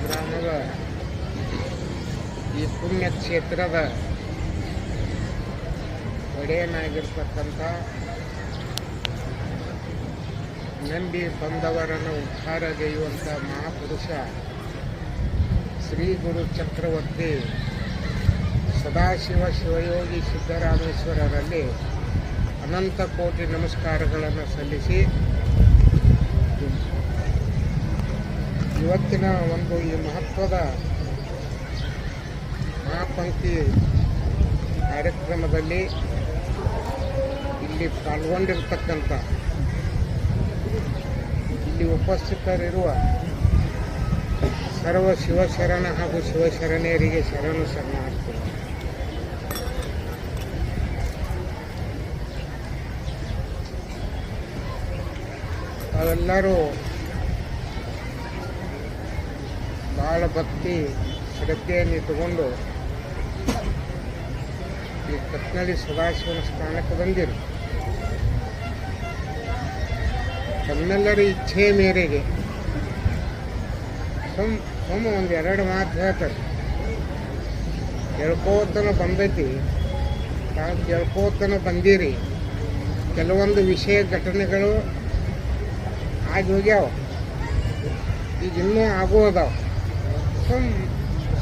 ಗ್ರಾಮದ ಈ ಪುಣ್ಯ ಕ್ಷೇತ್ರದ ಒಡೆಯನಾಗಿರ್ತಕ್ಕಂಥ ನಂಬಿ ಬಂದವರನ್ನು ಉದ್ಧಾರಗೈಯುವಂಥ ಮಹಾಪುರುಷ ಶ್ರೀ ಗುರು ಚಕ್ರವರ್ತಿ ಸದಾಶಿವ ಶಿವಯೋಗಿ ಸಿದ್ದರಾಮೇಶ್ವರರಲ್ಲಿ ಅನಂತ ಕೋಟಿ ನಮಸ್ಕಾರಗಳನ್ನು ಸಲ್ಲಿಸಿ ಇವತ್ತಿನ ಒಂದು ಈ ಮಹತ್ವದ ಮಹಾಪಂಕ್ತಿ ಕಾರ್ಯಕ್ರಮದಲ್ಲಿ ಇಲ್ಲಿ ಪಾಲ್ಗೊಂಡಿರ್ತಕ್ಕಂಥ, ಇಲ್ಲಿ ಉಪಸ್ಥಿತರಿರುವ ಸರ್ವ ಶಿವಶರಣ ಹಾಗೂ ಶಿವಶರಣೆಯರಿಗೆ ಶರಣು ಶರಣಾರ್ಥಿ ತಾವೆಲ್ಲರೂ ಭಾಳ ಭಕ್ತಿ ಶ್ರದ್ಧೆಯನ್ನು ಇಟ್ಟುಕೊಂಡು ಈ ಕತ್ನಳ್ಳಿ ಸದಾಶಿವನ ಸ್ಥಾನಕ್ಕೆ ಬಂದಿರು. ತಮ್ಮೆಲ್ಲರ ಇಚ್ಛೆ ಮೇರೆಗೆ ಸುಮ್ ಸುಮ್ಮ ಒಂದು ಎರಡು ಮಾತು ಹೇಳ್ತಾರೆ. ಹೇಳ್ಕೋತನ ಬಂದೈತಿ. ತಾವು ಕೇಳ್ಕೋತನ ಬಂದಿರಿ. ಕೆಲವೊಂದು ವಿಷಯ ಘಟನೆಗಳು ಆಗಿ ಹೋಗ್ಯಾವ. ಈಗ ಇನ್ನೂ ಆಗೋ ಅದಾವ ಸುಮ್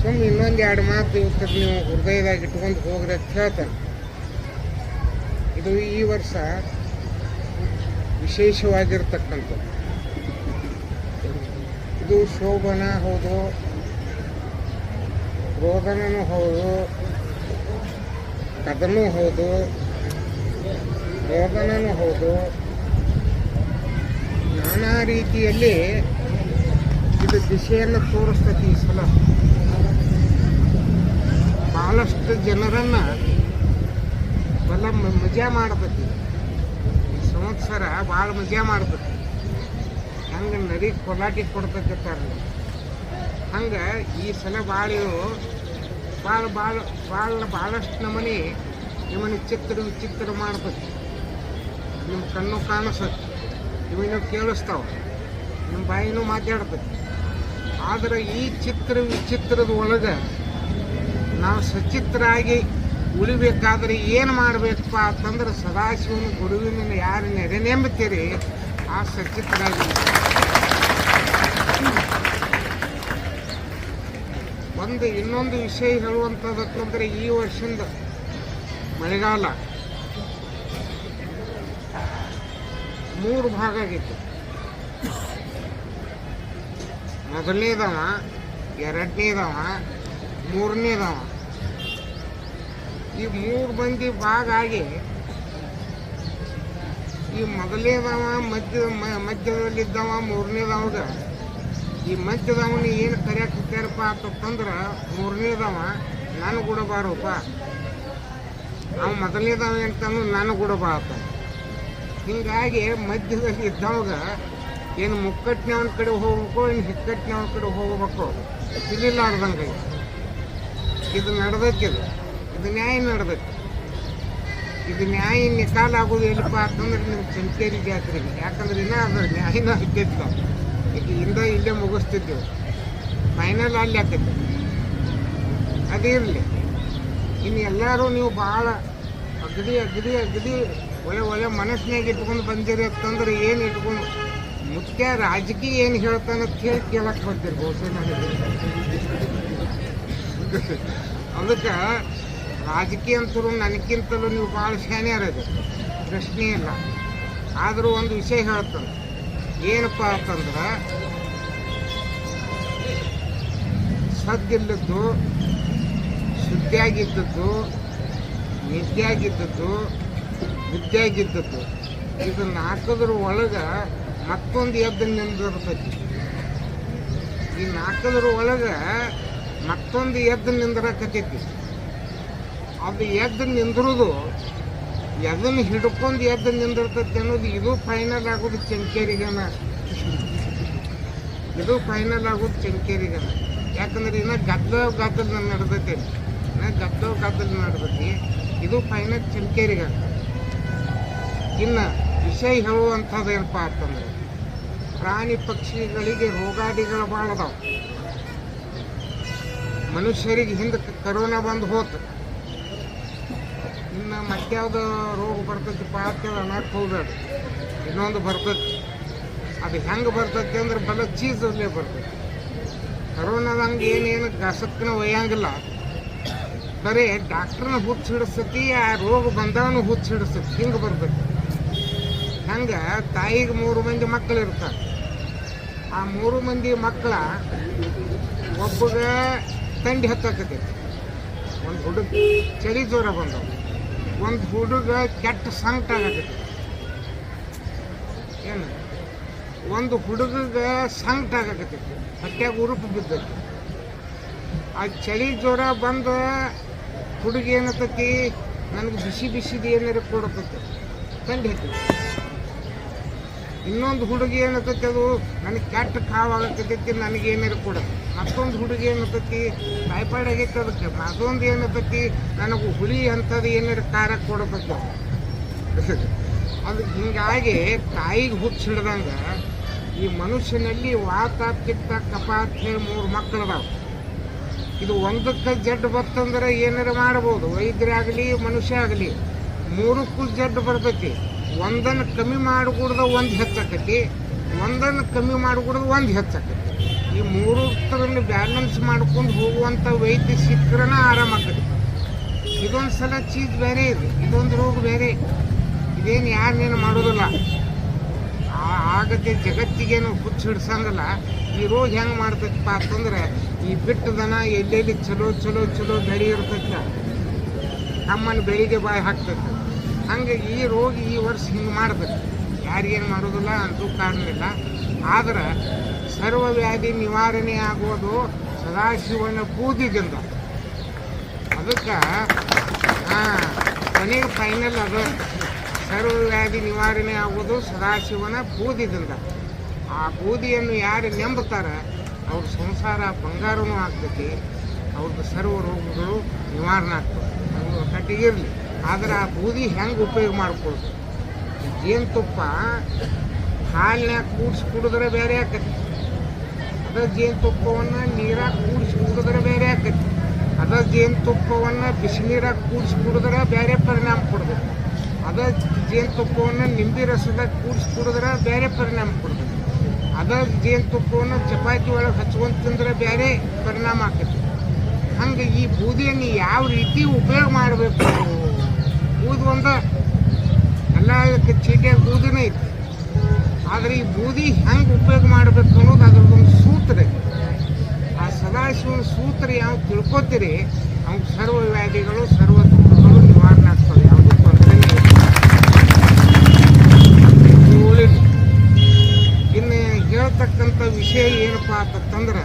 ಸುಮ್ ಇನ್ನೊಂದು ಎರಡು ಮಾತು ಇವತ್ತು ನೀವು ಹೃದಯದಾಗ ಇಟ್ಕೊಂಡು ಹೋಗ್ರಿ ಅಂತ ಹೇಳ್ತಾನೆ ಇದು ಈ ವರ್ಷ ವಿಶೇಷವಾಗಿರ್ತಕ್ಕಂಥದ್ದು. ಇದು ಶೋಭನ ಹೌದು ರೋದನೂ ಹೌದು, ಕದನೂ ಹೌದು ರೋದನೂ ಹೌದು. ನಾನಾ ರೀತಿಯಲ್ಲಿ ಇದು ದಿಶೆಯನ್ನು ತೋರಿಸ್ತೈತಿ ಈ ಸಲ. ಭಾಳಷ್ಟು ಜನರನ್ನು ಬಲ ಮಜಾ ಮಾಡ್ತೈತಿ ಈ ಸಂವತ್ಸರ ಭಾಳ ಮಜಾ ಮಾಡ್ತೈತಿ ಹಂಗೆ ನರಿ ಕೊಲಾಟಿ ಕೊಡ್ತೈತಿ ಹಂಗೆ ಈ ಸಲ ಭಾಳ ಇವು ಭಾಳ ಭಾಳ ಭಾಳ ಭಾಳಷ್ಟು ನಮನೆ ನಿಮ್ಮನ್ನು ಚಿತ್ರ ವಿಚಿತ್ರ ಮಾಡ್ತೈತಿ ನಿಮ್ಮ ಕಣ್ಣು ಕಾಣಿಸ್ತೈತಿ ಇವಿನೂ ಕೇಳಿಸ್ತಾವ. ನಿಮ್ಮ ಬಾಯಿನೂ ಮಾತಾಡ್ತೈತಿ ಆದ್ರೆ ಈ ಚಿತ್ರ ವಿಚಿತ್ರದ ಒಳಗೆ ನಾವು ಸಚಿತ್ರಾಗಿ ಉಳಿಬೇಕಾದ್ರೆ ಏನು ಮಾಡಬೇಕಪ್ಪ ಅಂತಂದ್ರೆ ಸದಾಶಿವನ ಗುರುವಿನ ಯಾರು ನೆರೆನೆಂಬುತ್ತೀರಿ ಆ ಸಚಿತ್ರ ಒಂದು ಇನ್ನೊಂದು ವಿಷಯ ಹೇಳುವಂಥದ್ದಕ್ಕಂದ್ರೆ ಈ ವರ್ಷದ ಮಳೆಗಾಲ. ಮೂರು ಭಾಗ ಆಗಿತ್ತು. ಮೊದಲನೇದವ ಎರಡನೇದವ ಮೂರನೇದವ ಈ ಮೂರು ಮಂದಿ ಭಾಗ ಆಗಿ ಈ ಮೊದಲನೇದವ ಮಧ್ಯ ಮಧ್ಯದಲ್ಲಿದ್ದವ ಮೂರನೇದವಾಗ ಈ ಮಧ್ಯದವನ ಏನು ಕರೆಯಾಕತ್ತಾರಪ್ಪ ಅಂತಂದ್ರೆ ಮೂರನೇದವ ನಾನು ಕೂಡ ಬಾರಪ್ಪ. ಅವ ಮೊದಲನೇದವ ಅಂತಂದ್ರೆ ನಾನು ಕೂಡ ಬಾರಪ್ಪ ಹೀಗಾಗಿ ಮಧ್ಯದಲ್ಲಿ ಇದ್ದವಾಗ ಏನು ಮುಕ್ಕಟ್ಟಿನವನ ಕಡೆ ಹೋಗ್ಬೇಕು, ಏನು ಹಿಕ್ಕಟ್ಟಿನವನ ಕಡೆ ಹೋಗ್ಬೇಕು, ತಿಳಿಲಾರ್ದಂಗೆ. ಇದು ನಡೆದಕ್ಕಿದು ಇದು. ನ್ಯಾಯ ನಡೆದಕ್ಕೆ ಇದು ನ್ಯಾಯ ನಿಕಾಲ ಆಗೋದು ಎಲ್ಲಿಪ್ಪ ಅಂತಂದ್ರೆ ನಿಮ್ಮ ಚಂಚೇರಿ ಜಾತ್ರೆಗೆ. ಯಾಕಂದ್ರೆ ಇನ್ನೂ ಅದು ನ್ಯಾಯನ ಆಗ್ತೈತಿ ನಾವು ಈಗ ಇಂದ ಇಲ್ಲೇ ಮುಗಿಸ್ತಿದ್ದೆವು. ಫೈನಲ್ ಅಲ್ಲಿ ಆಕೈತಿ ಅದೇ ಇರಲಿ. ಇನ್ನು ಎಲ್ಲರೂ ನೀವು ಭಾಳ ಅಗದಿ ಅಗದಿ ಅಗದಿ ಒಳ್ಳೆ ಒಳ್ಳೆ ಮನಸ್ಸಿನಾಗ ಇಟ್ಕೊಂಡು ಬಂದಿರಿ ಅಂತಂದ್ರೆ ಏನು ಇಟ್ಕೊಂಡು ಮುಖ್ಯ ರಾಜಕೀಯ ಏನು ಹೇಳ್ತಾನಂತ ಹೇಳಿ ಕೇಳಕ್ಕೆ ಬರ್ತೀರಿ ಬಹುಶಃ ನನಗೆ. ಅದಕ್ಕೆ ರಾಜಕೀಯ ಅಂತರೂ ನನಗಿಂತಲೂ ನೀವು ಭಾಳ ಶಾನ್ಯಾರದು ಪ್ರಶ್ನೆ ಇಲ್ಲ. ಆದರೂ ಒಂದು ವಿಷಯ ಹೇಳ್ತಾನೆ. ಏನಪ್ಪ ಅಂತಂದ್ರೆ, ಸದ್ದಿಲ್ಲದ್ದು, ಶುದ್ಧಿಯಾಗಿದ್ದದ್ದು ನಿದ್ಯಾಗಿದ್ದದ್ದು ಬುದ್ಧಿಯಾಗಿದ್ದದ್ದು ಇದನ್ನ ಹಾಕೋದ್ರ ಒಳಗೆ ಮತ್ತೊಂದು ಎದ್ದು ನಿಂದಿರ್ತೈತಿ ಈ ನಾಲ್ಕದ್ರ ಒಳಗೆ ಮತ್ತೊಂದು ಎದ್ದು ನಿಂದ್ರಕತ್ತೈತಿ. ಅದು ಎದ್ದು ನಿಂದ್ರದು ಎದನ್ನು ಹಿಡ್ಕೊಂಡು ಎದ್ದು ನಿಂದಿರ್ತೈತಿ ಅನ್ನೋದು ಇದು ಫೈನಲ್ ಆಗೋದು ಚಂಕೇರಿಗನ. ಇದು ಫೈನಲ್ ಆಗೋದು ಚಂಕೇರಿಗನ. ಯಾಕಂದ್ರೆ ಇನ್ನು ಗದ್ದಲ ಗದ್ದಲ ನಡ್ದೈತಿ. ಇನ್ನು ಗದ್ದಲ ನಡೆದೈತಿ. ಇದು ಫೈನಲ್ ಚಂಕೇರಿಗನ. ಇನ್ನು ವಿಷಯ ಹೇಳುವಂಥದ್ದು ಏನಪ್ಪ ಅಂತಂದ್ರೆ ಪ್ರಾಣಿ ಪಕ್ಷಿಗಳಿಗೆ ರೋಗಾದಿಗಳು ಅದಾವ ಮನುಷ್ಯರಿಗೆ ಹಿಂದೆ ಕರೋನಾ ಬಂದು ಹೋತು. ಇನ್ನು ಮತ್ಯಾವ್ದು ರೋಗ ಬರ್ತೈತಿಪ್ಪ ಅಂತೇಳಿ ಅನ್ನಕ್ಕೆ ಹೋಗ್ಬೇಡ. ಇನ್ನೊಂದು ಬರ್ತೈತಿ. ಅದು ಹೆಂಗೆ ಬರ್ತೈತಿ ಅಂದ್ರೆ ಬಲ ಚೀಸಲ್ಲೇ ಬರ್ತೈತಿ. ಕರೋನಾದಂಗೆ ಏನೇನು ಗಸಕ್ಕನ ಒಯ್ಯಂಗಿಲ್ಲ. ಬರೀ ಡಾಕ್ಟ್ರನ್ನ ಹುಚ್ಚು ಆ ರೋಗ ಬಂದವನು ಹುಚ್ಚು ಹಿಂಗೆ ಬರ್ತೈತಿ. ಹಂಗೆ ತಾಯಿಗೆ ಮೂರು ಮಂದಿ ಮಕ್ಕಳು ಇರ್ತಾರೆ ಆ ಮೂರು ಮಂದಿ ಮಕ್ಕಳ ಒಬ್ಬಗ ತಂಡಿ ಹತ್ತಕತಿ ಒಂದು ಹುಡುಗ ಚಳಿ ಜ್ವರ ಬಂದವು. ಒಂದು ಹುಡುಗ ಕೆಟ್ಟ ಸಂಕಟ ಆಗತೈತಿ ಏನು? ಒಂದು ಹುಡುಗಗ ಸಂಕಟ ಆಗಕತ್ತೈತಿ. ಹೊಟ್ಟೆಗೆ ಉರುಪು ಬಿದ್ದೈತಿ. ಆ ಚಳಿ ಜ್ವರ ಬಂದ ಹುಡುಗ ಏನತೈತಿ ನನಗೆ ಬಿಸಿ ಬಿಸಿದು ಏನಾರು ಕೊಡತೈತಿ. ತಂಡಿ ಹತ್ತೈತಿ. ಇನ್ನೊಂದು ಹುಡುಗಿ ಏನತೈತಿ ಅದು? ನನಗೆ ಕೆಟ್ಟ ಕಾವಾಗತೈತಿ ನನಗೆ ಏನಾರು ಕೊಡ. ಮತ್ತೊಂದು ಹುಡುಗಿ ಏನತೈತಿ ಟೈಫಾಯ್ಡ್ ಆಗೈತಿ ಅದಕ್ಕೆ. ಅದೊಂದು ಏನತೈತಿ ನನಗೆ ಹುಳಿ ಅಂಥದ್ದು ಏನಾರು ಕಾರ ಕೊಡತೈತಿ ಅದು ಹೀಗಾಗಿ ತಾಯಿಗೆ ಹುಚ್ಚು ಹಿಡ್ದಂಗೆ ಈ ಮನುಷ್ಯನಲ್ಲಿ ವಾತ, ಪಿತ್ತ ಕಪ ಹೇಳಿ ಮೂರು ಮಕ್ಕಳು ಅದಾವ ಇದು ಒಂದಕ್ಕೆ ಜಡ್ಡು ಬರ್ತಂದ್ರೆ ಏನಾರು ಮಾಡ್ಬೋದು. ವೈದ್ಯರಾಗಲಿ, ಮನುಷ್ಯ ಆಗಲಿ, ಮೂರಕ್ಕೂ ಜಡ್ಡು ಬರ್ತೈತಿ. ಒಂದನ್ನು ಕಮ್ಮಿ ಮಾಡಿಕೊಡ್ದ ಒಂದು ಹೆಚ್ಚಾಕತಿ ಒಂದನ್ನು ಕಮ್ಮಿ ಮಾಡಿಕೊಡ್ದು ಒಂದು ಹೆಚ್ಚಾಕತಿ ಈ ಮೂರು ಥರನ್ನು ಬ್ಯಾಲೆನ್ಸ್ ಮಾಡ್ಕೊಂಡು ಹೋಗುವಂಥ ವೈದ್ಯ ಸಿಕ್ಕರನ ಆರಾಮಾಕೈತಿ ಇದೊಂದು ಸಲ ಚೀಸ್ ಬೇರೆ ಇದೆ, ಇದೊಂದು ರೋಗ ಬೇರೆ ಇದೇನು ಯಾರನ್ನೇನು ಮಾಡೋದಿಲ್ಲ. ಆ- ಆಗತ್ತೆ ಜಗತ್ತಿಗೇನು ಹುಚ್ಚು ಹಿಡ್ಸಂಗಲ್ಲ. ಈ ರೋಗ ಹೆಂಗೆ ಮಾಡ್ತೈತಪ್ಪ ಅಂತಂದ್ರೆ, ಈ ಬಿಟ್ಟು ದನ ಎಲ್ಲೆಲ್ಲಿ ಚಲೋ ಚಲೋ ಚಲೋ ಬೆಳೆ ಇರ್ತೈತೆ, ನಮ್ಮನ್ನು ಬೆಳಿಗ್ಗೆ ಬಾಯಿ ಹಾಕ್ತೈತೆ. ಹಂಗೆ ಈ ರೋಗಿ ಈ ವರ್ಷ ಹಿಂಗೆ ಮಾಡ್ಬೇಕು ಯಾರಿಗೇನು ಮಾಡೋದಿಲ್ಲ ಅಂತೂ ಕಾರಣ ಇಲ್ಲ. ಆದ್ರೆ ಸರ್ವವ್ಯಾಧಿ ನಿವಾರಣೆ ಆಗೋದು ಸದಾಶಿವನ ಬೂದಿದಿಂದ ಅದಕ್ಕೆ, ಹಾಂ, ಕೊನೆಗೆ ಫೈನಲ್ ಅದು. ಸರ್ವವ್ಯಾಧಿ ನಿವಾರಣೆ ಆಗೋದು ಸದಾಶಿವನ ಬೂದಿದಿಂದ ಆ ಬೂದಿಯನ್ನು ಯಾರು ನೆಂಬುತ್ತಾರೆ? ಅವ್ರ ಸಂಸಾರ ಬಂಗಾರವೂ ಆಗ್ತೈತಿ. ಅವ್ರದ್ದು ಸರ್ವ ರೋಗಗಳು ನಿವಾರಣೆ ಆಗ್ತವೆ. ಅದು ಕಟ್ಟಿಗಿರಲಿ ಆದ್ರೆ ಆ ಬೂದಿ ಹೆಂಗೆ ಉಪಯೋಗ ಮಾಡ್ಕೊಳ್ಳೋದು ಜೇನುತುಪ್ಪ ಹಾಲಿನ್ಯಾಗ ಕೂಡಿಸಿ ಕುಡಿದ್ರೆ ಬೇರೆ ಆಕತಿ. ಅದ ಜೇನುತುಪ್ಪವನ್ನು ನೀರಾಗ ಕೂಡಿಸಿ ಕುಡಿದ್ರೆ ಬೇರೆ ಆಕತಿ. ಅದ ಜೇನುತುಪ್ಪವನ್ನು ಬಿಸಿನೀರಾಗ ಕೂಡಿಸಿ ಕುಡಿದ್ರೆ ಬೇರೆ ಪರಿಣಾಮ ಕೊಡ್ಬೇಕು. ಅದ ಜೇನುತುಪ್ಪವನ್ನು ನಿಂಬೆ ರಸದಾಗ ಕೂಡಿಸಿ ಕುಡಿದ್ರೆ ಬೇರೆ ಪರಿಣಾಮ ಕೊಡ್ಬೇಕು. ಅದ ಜೇನುತುಪ್ಪವನ್ನು ಚಪಾತಿ ಒಳಗೆ ಹಚ್ಕೊಂಡು ತಿಂದ್ರೆ ಬೇರೆ ಪರಿಣಾಮ ಆಕತಿ. ಹಂಗೆ ಈ ಬೂದಿಯನ್ನು ಯಾವ ರೀತಿ ಉಪಯೋಗ ಮಾಡಬೇಕು? ಬೂದಿ ಒಂದ ಎಲ್ಲ ಚೀಟಿಯಾಗ ಬೂದಿನೇ ಐತಿ ಆದರೆ ಈ ಬೂದಿ ಹೆಂಗೆ ಉಪಯೋಗ ಮಾಡಬೇಕು ಅನ್ನೋದು ಅದ್ರದ್ದೊಂದು ಸೂತ್ರ ಆ ಸದಾಶಿವನ ಸೂತ್ರ ಯಾವ ತಿಳ್ಕೊತೀರಿ? ಅವ್ನ ಸರ್ವ ವ್ಯಾಧಿಗಳು ಸರ್ವ ದುಃಖಗಳು ನಿವಾರಣೆ ಆಗ್ತವೆ. ಯಾವುದೂ ತೊಂದರೆ ಇನ್ನು ಹೇಳ್ತಕ್ಕಂಥ ವಿಷಯ ಏನಪ್ಪ ಅಂತಂದ್ರೆ,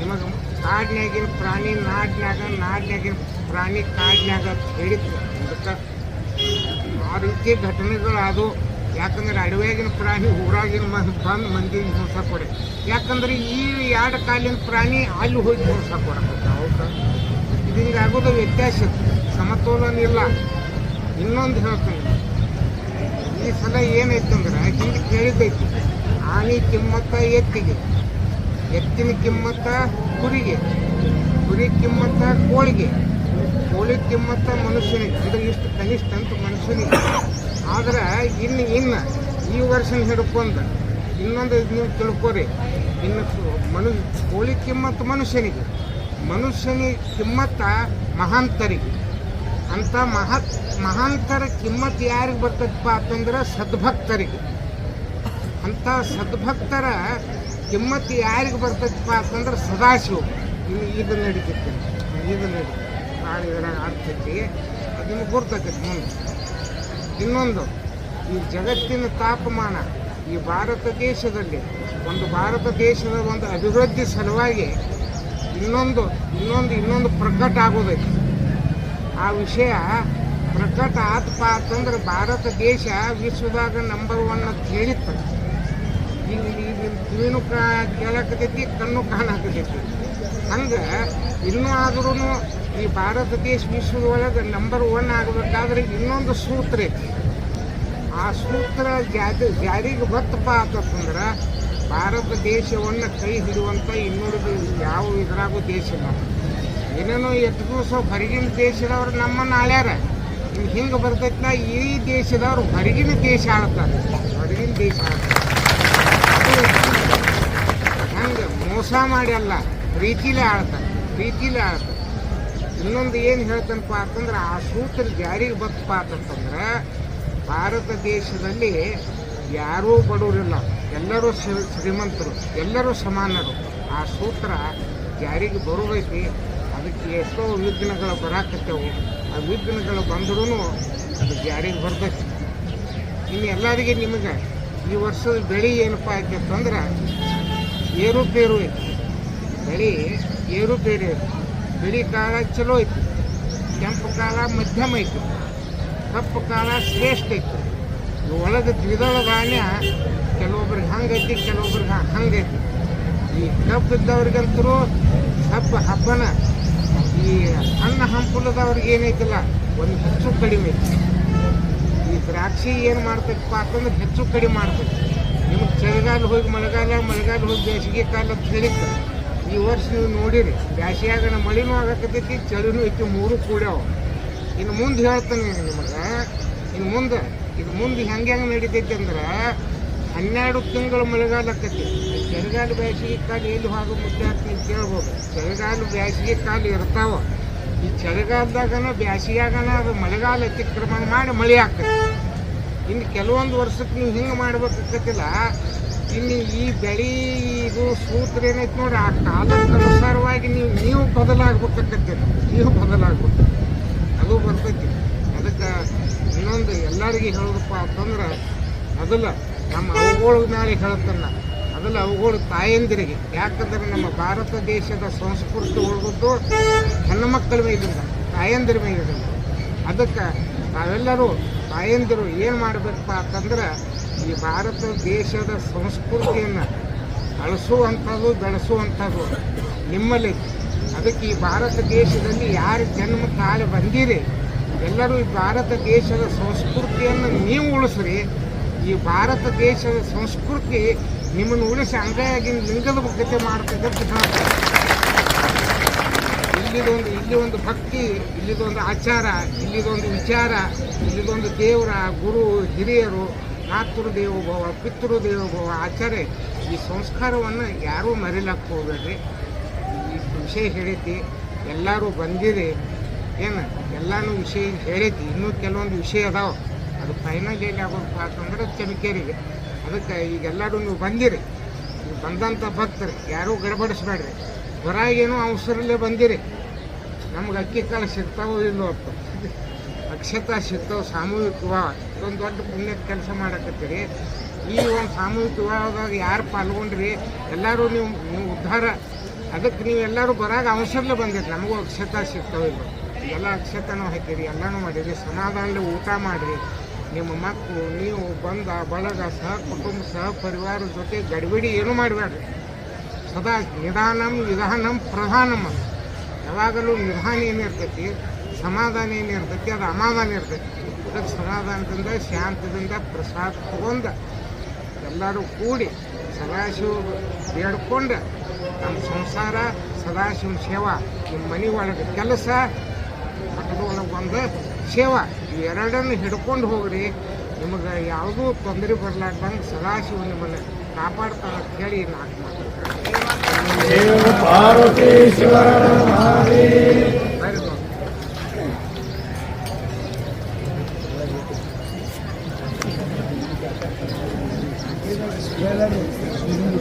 ನಿಮಗೆ ಕಾಡಿನಾಗಿನ ಪ್ರಾಣಿ ನಾಡಿನಾಗ ನಾಡಿನಾಗಿನ ಪ್ರಾಣಿ ಕಾಡಿನಾಗ ಅಂತ ಹೇಳಿದ್ರು. ಅದಕ್ಕೆ ರೀತಿ ಘಟನೆಗಳು ಅದು ಯಾಕಂದ್ರೆ ಅಡವ್ಯಾಗಿನ ಪ್ರಾಣಿ ಊರಾಗಿನ ಮಂದಿ ಬಂದು ಮಂದಿಗೆ ಹಿಂಸ ಕೊಡೆ. ಯಾಕಂದ್ರೆ ಈ ಎರಡು ಕಾಲಿನ ಪ್ರಾಣಿ ಅಲ್ಲಿ ಹೋಗಿ ಹಿಂಸ ಕೊಡಬೇಕು ಹೌದಾ ಇದು ವ್ಯತ್ಯಾಸ. ಸಮತೋಲನ ಇಲ್ಲ. ಇನ್ನೊಂದು ಹೇಳ್ತೀನಿ. ಈ ಸಲ ಏನೈತಂದ್ರೆ ಹಿಂದೆ ಕೇಳಿದ್ದೈತಿ. ಆನೆ ಕಿಮ್ಮತ್ತ ಎತ್ತಿಗೆ, ಎತ್ತಿನ ಕಿಮ್ಮತ್ತ ಕುರಿಗೆ, ಕುರಿ ಕಿಮ್ಮತ್ತ ಕೋಳಿಗೆ. ಕೋಳಿ ತಿಮ್ಮತ್ತ ಮನುಷ್ಯನಿಗೆ. ಅಂದ್ರೆ ಇಷ್ಟು ಕನಿಷ್ಠ ಅಂತ ಮನುಷ್ಯನಿಗೆ. ಆದ್ರೆ ಇನ್ನು ಇನ್ನು ಈ ವರ್ಷ ಹಿಡ್ಕೊಂಡು ಇನ್ನೊಂದು ನೀವು ತಿಳ್ಕೊರಿ. ಇನ್ನು ಮನು ಕೋಳಿ ಕಿಮ್ಮತ್ತು ಮನುಷ್ಯನಿಗೆ. ಮನುಷ್ಯನಿಗೆ ಕಿಮ್ಮತ್ತ ಮಹಾಂತರಿಗೆ. ಅಂತ ಮಹತ್, ಮಹಾಂತರ ಕಿಮ್ಮತ್ ಯಾರಿಗೆ ಬರ್ತದಪ್ಪ ಅಂತಂದ್ರೆ ಸದ್ಭಕ್ತರಿಗೆ. ಅಂತ ಸದ್ಭಕ್ತರ ಕಿಮ್ಮತ್ ಯಾರಿಗೆ ಬರ್ತದಪ್ಪ ಅಂತಂದ್ರೆ ಸದಾಶಿವ. ಇದು ನಡೀತಿರ್ತೀನಿ ಇದು ನಡೀತೈತಿ ಭಾಳ ಇದ್ರಾಗ ಆಗ್ತೈತಿ ಅದನ್ನು ಗುರ್ತೈತಿ ಮುಂದೆ ಇನ್ನೊಂದು, ಈ ಜಗತ್ತಿನ ತಾಪಮಾನ ಈ ಭಾರತ ದೇಶದಲ್ಲಿ, ಒಂದು ಭಾರತ ದೇಶದ ಒಂದು ಅಭಿವೃದ್ಧಿ ಸಲುವಾಗಿ ಇನ್ನೊಂದು ಇನ್ನೊಂದು ಇನ್ನೊಂದು ಪ್ರಕಟ ಆಗೋದೈತಿ. ಆ ವಿಷಯ ಪ್ರಕಟ ಆತಪ್ಪ ಅಂತಂದ್ರೆ ಭಾರತ ದೇಶ ವಿಶ್ವದಾಗ ನಂಬರ್ ಒನ್ ಅಂತ ಹೇಳಿತ್ತು. ಈಗ ಈಗ ಕೇಳಾಕತೈತಿ ಕಣ್ಣು ಕಾಣಾಕತೈತಿ ಹಂಗೆ ಇನ್ನೂ ಆದ್ರೂ ಈ ಭಾರತ ದೇಶ ವಿಶ್ವದ ಒಳಗೆ ನಂಬರ್ ಒನ್ ಆಗಬೇಕಾದ್ರೆ ಇನ್ನೊಂದು ಸೂತ್ರ ಐತಿ. ಆ ಸೂತ್ರ ಜಾರಿ ಜಾರಿಗೆ ಬತ್ತಪ್ಪ ಅಂತಂದ್ರೆ ಭಾರತ ದೇಶವನ್ನು ಕೈ ಹಿಡುವಂಥ ಇನ್ನೊಂದು ಯಾವ ಇದ್ರಾಗೂ ದೇಶ ಏನೇನೋ ಎಷ್ಟು ದಿವಸ ಹೊರಗಿನ ದೇಶದವ್ರು ನಮ್ಮನ್ನು ಆಳ್ಯಾರ. ಇನ್ನು ಹಿಂಗೆ ಬರ್ತೈತಿನ ಈ ದೇಶದವ್ರು ಹೊರಗಿನ ದೇಶ ಆಳ್ತಾರೆ. ಹೊರಗಿನ ದೇಶ ಆಳ್ತಾರೆ. ಹಂಗೆ ಮೋಸ ಮಾಡಿ ಅಲ್ಲ, ಪ್ರೀತಿಲೇ ಆಳ್ತಾರೆ. ಪ್ರೀತಿಲೇ ಆಳ್ತಾರೆ. ಇನ್ನೊಂದು ಏನು ಹೇಳ್ತಾನಪ್ಪ ಅಂತಂದ್ರೆ, ಆ ಸೂತ್ರ ಜಾರಿಗೆ ಬತ್ತಪ್ಪ ಅಂತಂದ್ರೆ ಭಾರತ ದೇಶದಲ್ಲಿ ಯಾರೂ ಬಡವರಿಲ್ಲ. ಎಲ್ಲರೂ ಶ್ರೀ- ಶ್ರೀಮಂತರು, ಎಲ್ಲರೂ ಸಮಾನರು. ಆ ಸೂತ್ರ ಜಾರಿಗೆ ಬರೋದೈತಿ ಅದಕ್ಕೆ ಎಷ್ಟೋ ವಿಘ್ನಗಳು ಬರಾಕತ್ತೇವು. ಆ ವಿಘ್ನಗಳು ಬಂದರೂ ಅದು ಜಾರಿಗೆ ಬರ್ತೈತಿ ಇನ್ನು ಎಲ್ಲರಿಗೆ ನಿಮಗೆ ಈ ವರ್ಷದ ಬೆಳೆ ಏನಪ್ಪ ಆಯ್ತು ಅಂತಂದ್ರೆ ಏರುಪೇರು ಐತಿ. ಬೆಳೆ ಏರುಪೇರು ಐತಿ. ಬಿಳಿ ಕಾಲ ಚಲೋ ಐತಿ, ಕೆಂಪು ಕಾಲ ಮಧ್ಯಮ ಐತಿ, ಕಪ್ಪು ಕಾಲ ಶ್ರೇಷ್ಠ ಇವ್ ಒಳಗೆ ದ್ವಿದಳ ಧಾನ್ಯ ಕೆಲವೊಬ್ರಿಗೆ ಹಂಗೈತಿ ಕೆಲವೊಬ್ರಿಗೆ ಹಂಗೈತಿ ಈ ಕಬ್ಬು ಇದ್ದವ್ರಿಗಂತರೂ ಹಬ್ಬ ಹಬ್ಬನ ಈ ಸಣ್ಣ ಹಂಪುಲದವ್ರಿಗೆ ಏನೈತಿಲ್ಲ, ಒಂದು ಹೆಚ್ಚು ಕಡಿಮೆ ಐತಿ. ಈ ದ್ರಾಕ್ಷಿ ಏನು ಮಾಡ್ತೈತಪ್ಪ ಅಂತಂದ್ರೆ ಹೆಚ್ಚು ಕಡಿಮೆ ಮಾಡ್ತೈತಿ. ನಿಮ್ಗೆ ಚಳಿಗಾಲ ಹೋಗಿ ಮಳೆಗಾಲ ಮಳೆಗಾಲ ಹೋಗಿ ಬೇಸಿಗೆ ಕಾಲ ಅಂತ ಹೇಳಿತ್ತು ಈ ವರ್ಷ ನೀವು ನೋಡಿರಿ ಬ್ಯಾಸಿಯಾಗನ ಮಳೆನೂ ಆಗಕತ್ತೈತಿ, ಚಳಿನೂ ಐತಿ, ಮೂರು ಕೂಡ್ಯಾವ. ಇನ್ನು ಮುಂದೆ ಹೇಳ್ತಾನೆ ನಿಮಗೆ ಇನ್ನು ಮುಂದೆ ಇದು ಮುಂದೆ ಹೆಂಗೆ ಹೆಂಗೆ ನಡೀತೈತಿ ಅಂದ್ರೆ, ಹನ್ನೆರಡು ತಿಂಗಳು ಮಳೆಗಾಲ ಆಕತಿ. ಚಳಿಗಾಲ ಬೇಸಿಗೆ ಕಾಲ ಎಲ್ಲಿ ಹೋಗೋ ಮುದ್ದೆ ಅಂತ ನೀವು ಕೇಳ್ಬೋದು. ಚಳಿಗಾಲ ಬೇಸಿಗೆ ಕಾಲ ಇರ್ತಾವ. ಈ ಚಳಿಗಾಲದಾಗನ ಬ್ಯಾಸಿಗ್ಯಾಗನ ಅದು ಮಳೆಗಾಲ ಅತಿಕ್ರಮಣ ಮಾಡಿ ಮಳೆ ಆಗ್ತದೆ ಇನ್ನು ಕೆಲವೊಂದು ವರ್ಷಕ್ಕೆ ನೀವು ಹಿಂಗೆ ಮಾಡ್ಬೇಕಾಕತಿಲ್ಲ ಇನ್ನು ಈ ಬೆಳೆ ಇದು ಸೂತ್ರ ಏನೈತೆ ನೋಡಿ, ಆ ಕಾಲಕ್ಕೆ ಅನುಸಾರವಾಗಿ ನೀವು ನೀವು ಬದಲಾಗ್ಬೇಕಾಕತ್ತೀರ ನೀವು ಬದಲಾಗ್ಬೇಕು. ಅದು ಬರ್ತೈತಿ. ಅದಕ್ಕೆ ಇನ್ನೊಂದು ಎಲ್ಲರಿಗೆ ಹೇಳೋದಪ್ಪ ಅಂತಂದ್ರೆ ಅದಲ್ಲ ನಮ್ಮ ಅವುಗಳ ಮೇಲೆ ಹೇಳ್ತಾನೆ. ಅದಲ್ಲ ಅವುಗಳು ತಾಯಂದಿರಿಗೆ. ಯಾಕಂದ್ರೆ ನಮ್ಮ ಭಾರತ ದೇಶದ ಸಂಸ್ಕೃತಿ ಉಳಿದದ್ದು ಹೆಣ್ಣು ಮಕ್ಕಳ ಮೇಲಿಂದ, ತಾಯಂದಿರ ಮೇಲಿಂದ. ಅದಕ್ಕೆ ನಾವೆಲ್ಲರೂ ತಾಯಂದಿರು ಏನು ಮಾಡಬೇಕಪ್ಪ ಅಂತಂದ್ರೆ ಈ ಭಾರತ ದೇಶದ ಸಂಸ್ಕೃತಿಯನ್ನು ಅಳಿಸುವಂಥದ್ದು, ಬೆಳೆಸುವಂಥದ್ದು ನಿಮ್ಮಲ್ಲಿ. ಅದಕ್ಕೆ ಈ ಭಾರತ ದೇಶದಲ್ಲಿ ಯಾರು ಜನ್ಮ ತಾಳೆ ಬಂದಿರಿ ಎಲ್ಲರೂ ಈ ಭಾರತ ದೇಶದ ಸಂಸ್ಕೃತಿಯನ್ನು ನೀವು ಉಳಿಸ್ರಿ. ಈ ಭಾರತ ದೇಶದ ಸಂಸ್ಕೃತಿ ನಿಮ್ಮನ್ನು ಉಳಿಸಿ ಹಂಗಾಗಿ ಲಿಂಗದ ಬಗ್ಗೆ ಮಾಡ್ತದೆ ಇಲ್ಲಿದೊಂದು ಇಲ್ಲಿ ಒಂದು ಭಕ್ತಿ, ಇಲ್ಲಿದೊಂದು ಆಚಾರ, ಇಲ್ಲಿದೊಂದು ವಿಚಾರ, ಇಲ್ಲಿದೊಂದು ದೇವರ, ಗುರು, ಹಿರಿಯರು ಮಾತೃ ದೇವೋಭವ ಪಿತೃ ದೇವೋಭವ ಆಚಾರ್ಯ, ಈ ಸಂಸ್ಕಾರವನ್ನು ಯಾರೂ ಮರಿಲಕ್ಕೆ ಹೋಗ್ಬೇಡ್ರಿ. ಈ ವಿಷಯ ಹೇಳೈತಿ ಎಲ್ಲರೂ ಬಂದಿರಿ. ಏನು, ಎಲ್ಲಾನು ವಿಷಯ ಹೇಳೈತಿ ಇನ್ನೂ ಕೆಲವೊಂದು ವಿಷಯ ಅದಾವೆ. ಅದು ಫೈನಲ್ ಏನು ಆಗೋದಪ್ಪ ಅಂತಂದ್ರೆ ಚಮಕೇರಿಗೆ. ಅದಕ್ಕೆ ಈಗ ಎಲ್ಲರೂ ನೀವು ಬಂದಿರಿ. ನೀವು ಬಂದಂಥ ಭಕ್ತರು, ಯಾರೂ ಗಡಬಡಿಸ್ಬೇಡ್ರಿ ಹೊರಗೇನೋ ಅವಸರಲ್ಲೇ ಬಂದಿರಿ. ನಮ್ಗೆ ಅಕ್ಕಿ ಕಾಳು ಸಿಗ್ತಾವೋ ಇಲ್ಲೋ ಅಂತ. ಅಕ್ಷತಾ ಸಿಗ್ತಾವೆ ಸಾಮೂಹಿಕ ವಿವಾಹ ಇದೊಂದು ದೊಡ್ಡ ಪುಣ್ಯದ ಕೆಲಸ ಮಾಡಕತ್ತೀರಿ. ಈ ಒಂದು ಸಾಮೂಹಿಕ ಯಾರು ಪಾಲ್ಗೊಂಡ್ರಿ, ಎಲ್ಲರೂ ನೀವು ನೀವು ಉದ್ಧಾರ. ಅದಕ್ಕೆ ನೀವು ಎಲ್ಲರೂ ಬರಾಗ ಅವಸರಲ್ಲೇ ಬಂದಿರಿ ನಮಗೂ ಅಕ್ಷತಾ ಸಿಗ್ತಾವೆ ಇಲ್ಲ ಎಲ್ಲ ಅಕ್ಷತನೂ ಹಾಕಿರಿ, ಎಲ್ಲನೂ ಮಾಡಿರಿ. ಸಮಾಧಾನದಲ್ಲಿ ಊಟ ಮಾಡಿರಿ. ನಿಮ್ಮ ಮಕ್ಕಳು ನೀವು ಬಂದ, ಬಳಗ, ಸಹ ಕುಟುಂಬ, ಸಹ ಪರಿವಾರದ ಜೊತೆ ಗಡಿಬಿಡಿ ಏನೂ ಮಾಡಬೇಡ್ರಿ ಸದಾ ನಿಧಾನಂ ವಿಧಾನಂ ಪ್ರಧಾನಂ ಯಾವಾಗಲೂ ನಿಧಾನ ಏನಿರ್ತೈತಿ ಸಮಾಧಾನ ಏನಿರ್ತೈತಿ ಅದು ಅಮಾಧಾನ ಇರ್ತೈತಿ. ಅದಕ್ಕೆ ಸಮಾಧಾನದಿಂದ ಶಾಂತದಿಂದ ಪ್ರಸಾದ ತಗೊಂಡು ಎಲ್ಲರೂ ಕೂಡಿ ಸದಾಶಿವ ಬೇಡ್ಕೊಂಡು ನಮ್ಮ ಸಂಸಾರ, ಸದಾಶಿವ ಸೇವಾ, ನಿಮ್ಮ ಮನೆ ಒಳಗೆ ಕೆಲಸ ಮಠದೊಳಗೆ ಒಂದು ಸೇವಾ ಎರಡನ್ನು ಹಿಡ್ಕೊಂಡು ಹೋಗ್ರಿ. ನಿಮಗೆ ಯಾವುದೂ ತೊಂದರೆ ಬರಲಾರ್ದಂಗೆ ಸದಾಶಿವ ನಿಮ್ಮನ್ನು ಕಾಪಾಡ್ತಾನೆ ಅಂತ ಹೇಳಿ ನಾಲ್ಕು ಮಾತಾಡ್ತಾರೆ Yerler yok. Bizim